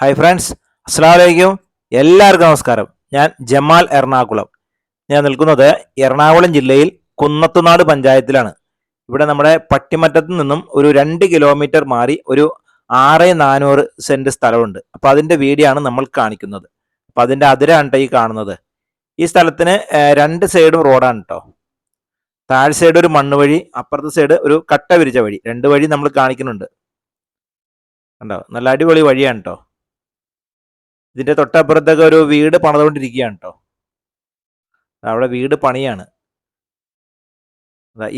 Hi friends അസ്സാം വലൈക്കും എല്ലാവർക്കും നമസ്കാരം. ഞാൻ ജമാൽ എറണാകുളം. ഞാൻ നിൽക്കുന്നത് എറണാകുളം ജില്ലയിൽ കുന്നത്തുനാട് പഞ്ചായത്തിലാണ്. ഇവിടെ നമ്മുടെ പട്ടിമറ്റത്ത് നിന്നും ഒരു രണ്ട് കിലോമീറ്റർ മാറി ഒരു ആറ് നാനൂറ് സെന്റ് സ്ഥലമുണ്ട്. അപ്പോൾ അതിന്റെ വീഡിയോ ആണ് നമ്മൾ കാണിക്കുന്നത്. അപ്പോൾ അതിന്റെ അതിരാണ് ഈ കാണുന്നത്. ഈ സ്ഥലത്തിന് രണ്ട് സൈഡും റോഡാണ് കേട്ടോ താഴെ സൈഡ് ഒരു മണ്ണ് വഴി അപ്പുറത്തെ സൈഡ് ഒരു കട്ട വിരിച്ച വഴി. രണ്ട് വഴി നമ്മൾ കാണിക്കുന്നുണ്ട്. കണ്ടോ? നല്ല അടിപൊളി വഴിയാണ് കേട്ടോ ഇതിന്റെ തൊട്ടപ്പുറത്തൊക്കെ ഒരു വീട് പണിതുകൊണ്ടിരിക്കുകയാണ് കേട്ടോ അവിടെ വീട് പണിയാണ്.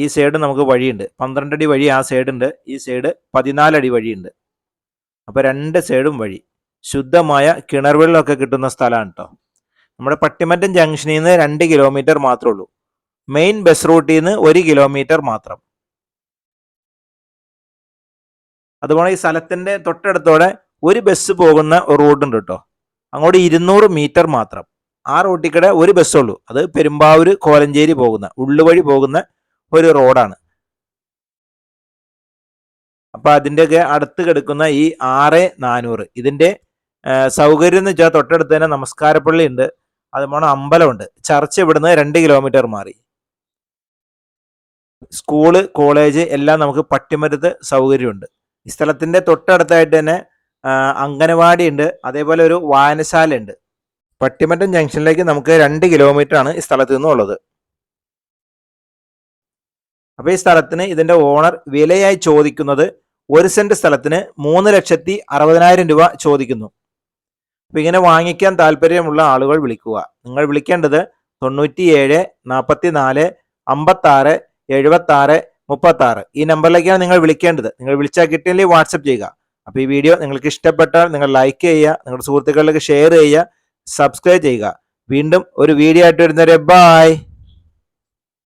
ഈ സൈഡ് നമുക്ക് വഴിയുണ്ട്. പന്ത്രണ്ട് അടി വഴി ആ സൈഡുണ്ട്. ഈ സൈഡ് പതിനാലടി വഴിയുണ്ട്. അപ്പോൾ രണ്ട് സൈഡും വഴി. ശുദ്ധമായ കിണർ വെള്ളമൊക്കെ കിട്ടുന്ന സ്ഥലമാണ് കേട്ടോ നമ്മുടെ പട്ടിമറ്റം ജംഗ്ഷനിൽ നിന്ന് രണ്ട് കിലോമീറ്റർ മാത്രമേ ഉള്ളൂ. മെയിൻ ബസ് റൂട്ടിൽ നിന്ന് ഒരു കിലോമീറ്റർ മാത്രം. അതുപോലെ ഈ സ്ഥലത്തിന്റെ തൊട്ടടുത്തോടെ ഒരു ബസ് പോകുന്ന റോഡുണ്ട് കേട്ടോ അങ്ങോട്ട് ഇരുന്നൂറ് മീറ്റർ മാത്രം. ആ റോട്ടിക്കടെ കൂടെ ഒരു ബസ്സുള്ളൂ അത് പെരുമ്പാവൂര് കോലഞ്ചേരി പോകുന്ന ഉള്ളുവഴി പോകുന്ന ഒരു റോഡാണ്. അപ്പൊ അതിന്റെയൊക്കെ അടുത്ത് കിടക്കുന്ന ഈ ആറ് നാനൂറ്. ഇതിന്റെ സൗകര്യം എന്ന് വെച്ചാൽ തൊട്ടടുത്ത് തന്നെ നമസ്കാരപ്പള്ളി ഉണ്ട്. അതുപോലെ അമ്പലമുണ്ട്. ചർച്ച് ഇവിടുന്ന് രണ്ട് കിലോമീറ്റർ മാറി. സ്കൂൾ കോളേജ് എല്ലാം നമുക്ക് പട്ടിമരത്ത് സൗകര്യമുണ്ട്. ഈ സ്ഥലത്തിന്റെ തൊട്ടടുത്തായിട്ട് തന്നെ അംഗനവാടി ഉണ്ട് അതേപോലെ ഒരു വായനശാല ഉണ്ട് പട്ടിമറ്റം ജംഗ്ഷനിലേക്ക് നമുക്ക് രണ്ട് കിലോമീറ്റർ ആണ് ഈ സ്ഥലത്ത് നിന്നുള്ളത്. അപ്പൊ ഈ സ്ഥലത്തിന് ഇതിന്റെ ഓണർ വിലയായി ചോദിക്കുന്നത് ഒരു സെന്റ് സ്ഥലത്തിന് മൂന്ന് ലക്ഷത്തി അറുപതിനായിരം രൂപ ചോദിക്കുന്നു. അപ്പൊ ഇങ്ങനെ വാങ്ങിക്കാൻ താല്പര്യമുള്ള ആളുകൾ വിളിക്കുക. നിങ്ങൾ വിളിക്കേണ്ടത് തൊണ്ണൂറ്റി ഏഴ് നാൽപ്പത്തി നാല് അമ്പത്തി ആറ് എഴുപത്തി ആറ് മുപ്പത്തി ആറ് ഈ നമ്പറിലേക്കാണ് നിങ്ങൾ വിളിക്കേണ്ടത്. നിങ്ങൾ വിളിച്ചാൽ കിട്ടിയില്ലെങ്കിൽ വാട്സപ്പ് ചെയ്യുക. അപ്പൊ ഈ വീഡിയോ നിങ്ങൾക്ക് ഇഷ്ടപ്പെട്ടാൽ നിങ്ങൾ ലൈക്ക് ചെയ്യുക നിങ്ങളുടെ സുഹൃത്തുക്കളിലേക്ക് ഷെയർ ചെയ്യുക സബ്സ്ക്രൈബ് ചെയ്യുക. വീണ്ടും ഒരു വീഡിയോ ആയിട്ട് വരുന്നവരെ ബായ്